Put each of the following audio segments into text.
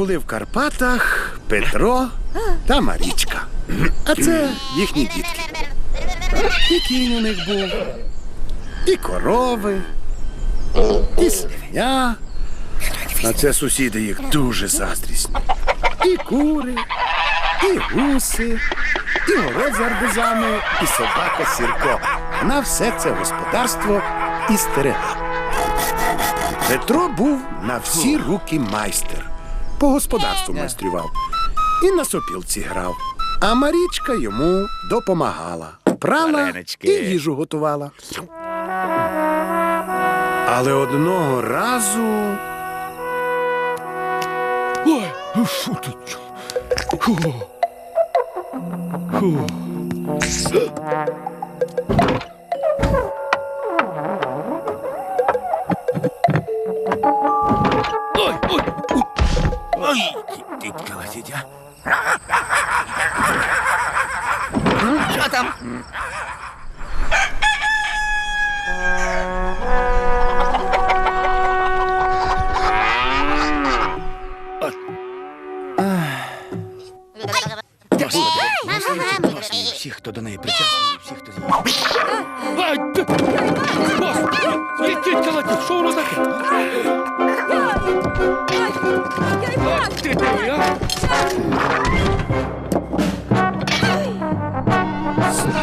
Були в Карпатах Петро та Марічка. А це їхні дітки. І кінь у них був, і корови, і свиня. А це сусіди їх дуже заздрісні. І кури, і гуси, і город з арбузами, і собака Сірко. Вона все це господарство і стерегла. Петро був на всі руки майстер. По господарству майстрював. І на сопілці грав. А Марічка йому допомагала. Прала Варенички. і їжу готувала. Але одного разу Ой, ну фу ти. чо? Фу. Фу. 姐姐。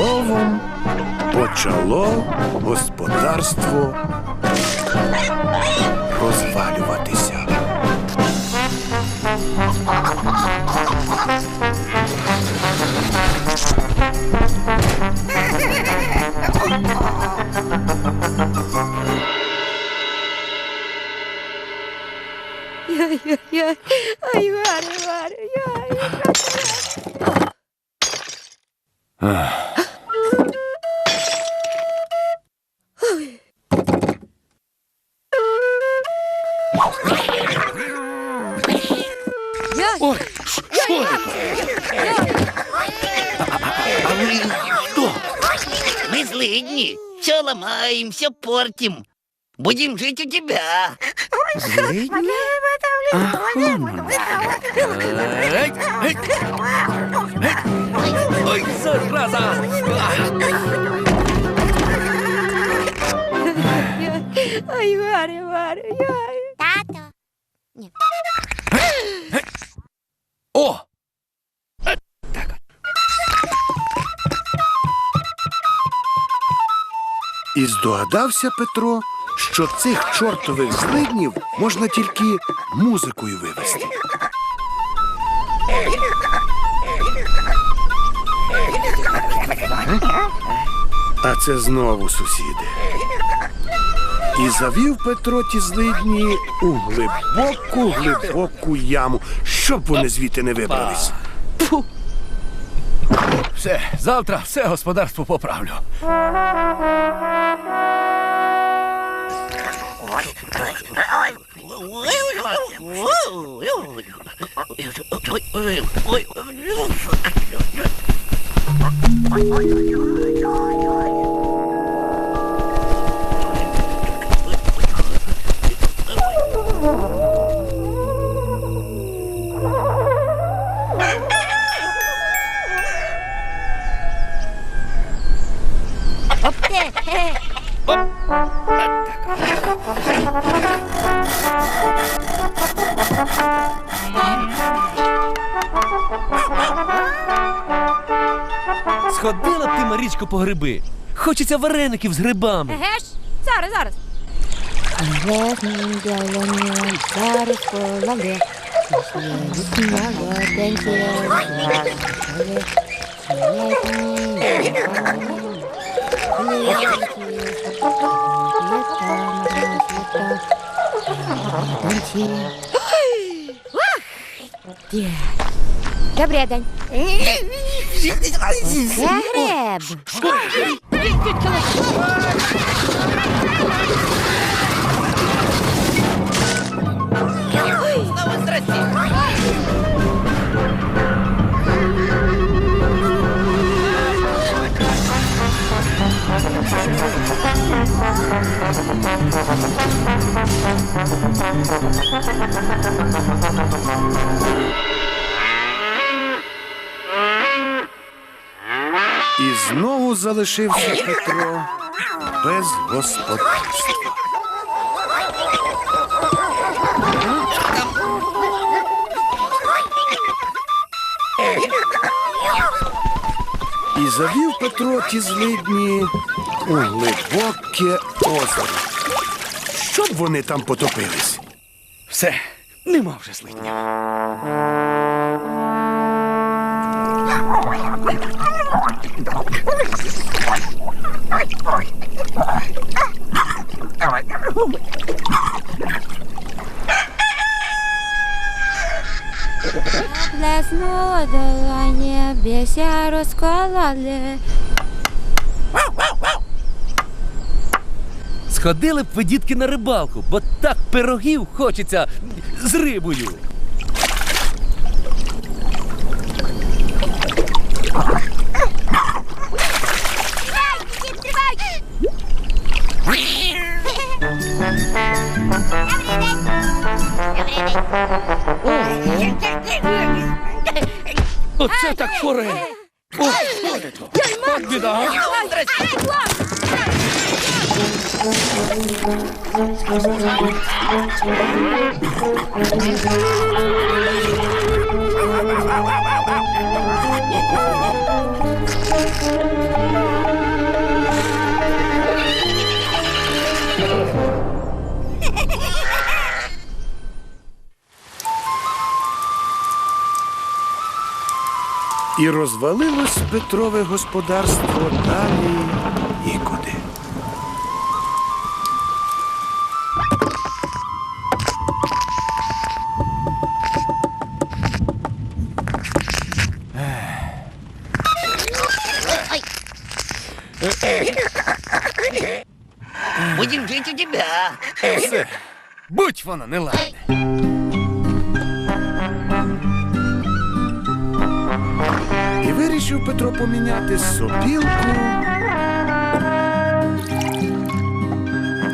Словом почало господарство розвалюватися. Ай-яй-яй, ай, Варя, Варя, яй. Что это? А вы что? Мы злые дни. Все ломаем, все портим. Будем жить у тебя. Злые дни? Хм. Ой, зараза! Ой, Варя, Варя, Варя. Тато. О! І здогадався Петро, що цих чортових злиднів можна тільки музикою вивести. А це знову сусіди. І завів Петро ті злидні у глибоку, глибоку яму, щоб вони звідти не вибрались. Все, завтра все господарство поправлю. Сходила б ти, Марічко, по гриби. Хочеться вареників з грибами. Еге ж, зараз, зараз. Добрий день. Це греб. І знову залишився Петро без господарства. І завів Петро ті злидні у глибоке озеро. Щоб вони там потопились. Все, нема вже злидня. Блеснуло долоні, б'ється розкололи. Сходили б ви, дітки, на рибалку, бо так пирогів хочеться з рибою. Оце так форель. О, що це то? От біда, а? І розвалилось Петрове господарство далі нікуди. Будем жить у тебя. Все, будь воно неладне. Вирішив Петро поміняти сопілку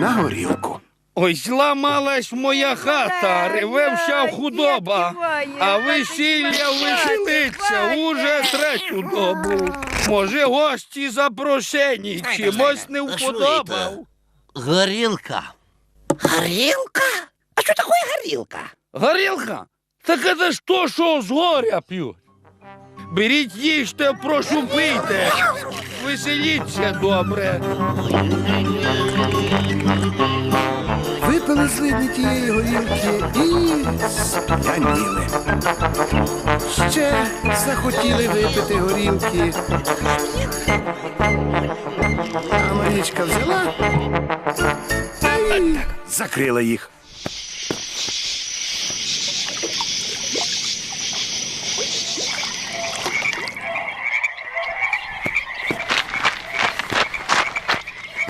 на горілку. Ой, зламалась моя хата, реве вся худоба, а весілля веселиться уже третю добу. Може, гості запрошені, чимось не вподобав. Горілка. Горілка? А що таке горілка? Горілка? Так це ж то, що з горя п'ють. Беріть їжте, прошу пийте. Веселіться добре. Випили злидні тієї горілки і сп'яніли. Ще захотіли випити горілки. А Марічка взяла та й закрила їх.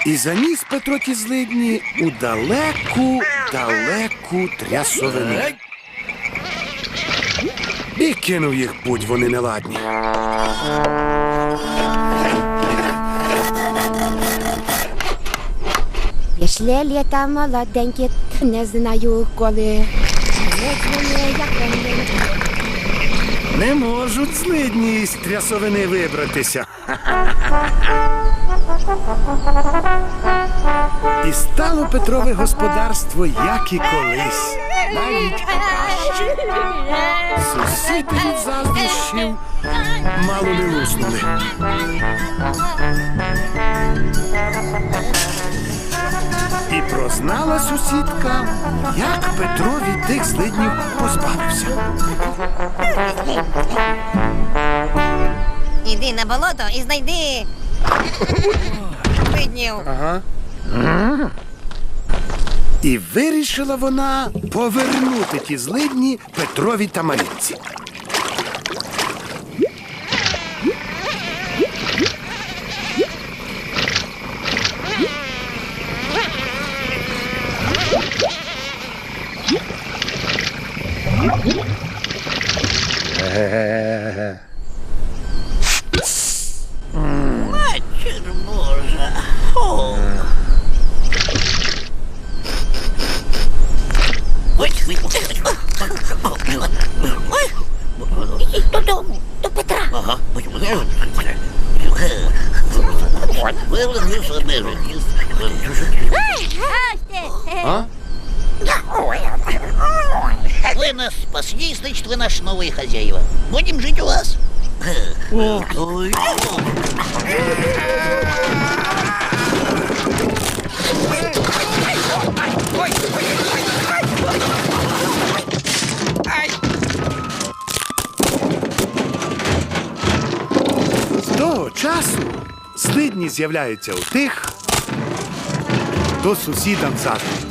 І заніс Петро ті злидні у далеку, далеку трясовину. І кинув їх будь вони неладні. Пішли літа молоденькі, не знаю коли. Не знаю, як вони. Не можуть злидні з трясовини вибратися. І стало Петрове господарство, як і колись. Навіть краще. Сусіди від заздрощів мало не луснули. Прознала сусідка, як Петро від тих злиднів позбавився. Іди на болото і знайди. Виднів. І вирішила вона повернути ті злидні Петрові та Марінці. Ой, ідіть додому, до Петра. Ага. А? Вы нас спасли, значит, вы наши новые хозяева. Будем жить у вас. Ой. Того часу злидні з'являються у тих, хто сусідам заздрить.